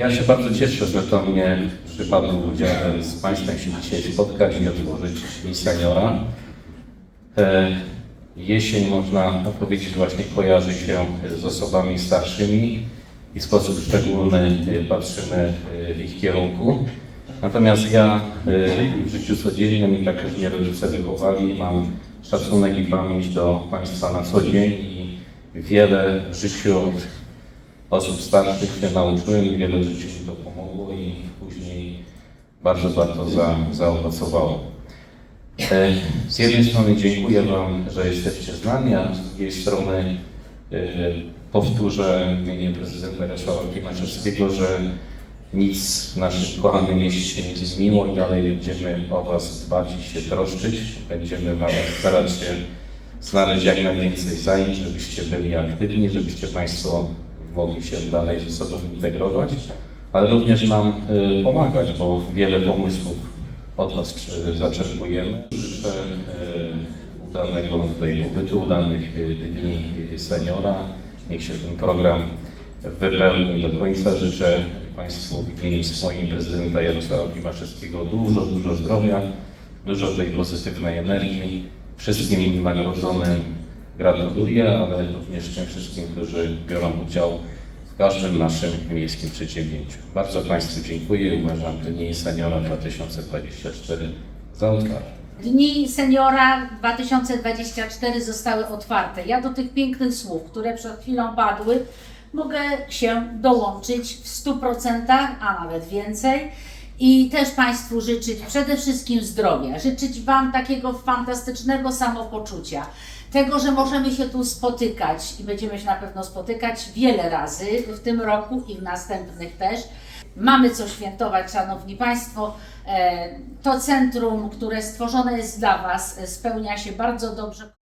Ja się bardzo cieszę, że to mnie przypadło udziałem z Państwem się dzisiaj spotkać i Dzień Seniora. E, Jesień, można powiedzieć, właśnie kojarzy się z osobami starszymi i w sposób szczególny patrzymy w ich kierunku. Natomiast ja e, w życiu codziennym, i tak jak mnie rodzice wychowali, mam szacunek i pamięć do Państwa na co dzień i wiele w życiu osób starszych się nauczyłem i wiele rzeczy mi to pomogło i później bardzo, bardzo za, zaowocowało. E, Z jednej strony dziękuję Wam, że jesteście z nami, a z drugiej strony e, powtórzę w imieniu prezydenta Jarosława Klimaczewskiego, że nic w naszym kochanym mieście nie zmieniło i dalej będziemy o Was dbać i się troszczyć. Będziemy Wam starać się znaleźć jak najwięcej zajęć, żebyście byli aktywni, żebyście Państwo mogli się dalej ze sobą integrować, ale również nam y, pomagać, bo wiele pomysłów od Was y, zaczerpujemy. Życzę y, udanego tutaj pobytu, udanych dni seniora. Niech się ten program wypełni do końca. Życzę Państwu w imieniu swoim prezydenta Jarosława Klimaszewskiego dużo, dużo zdrowia, dużo tej pozytywnej energii. Wszystkim nagrodzonym gratuluję, ale również tym wszystkim, którzy biorą udział w każdym naszym miejskim przedsięwzięciu. Bardzo Państwu dziękuję i uważam Dni Seniora 2024 za otwarte. Dni Seniora 2024 zostały otwarte. Ja do tych pięknych słów, które przed chwilą padły, mogę się dołączyć w 100%, a nawet więcej. I też Państwu życzyć przede wszystkim zdrowia, życzyć Wam takiego fantastycznego samopoczucia, tego, że możemy się tu spotykać i będziemy się na pewno spotykać wiele razy w tym roku i w następnych też. Mamy co świętować, Szanowni Państwo. E, To centrum, które stworzone jest dla Was, e, spełnia się bardzo dobrze.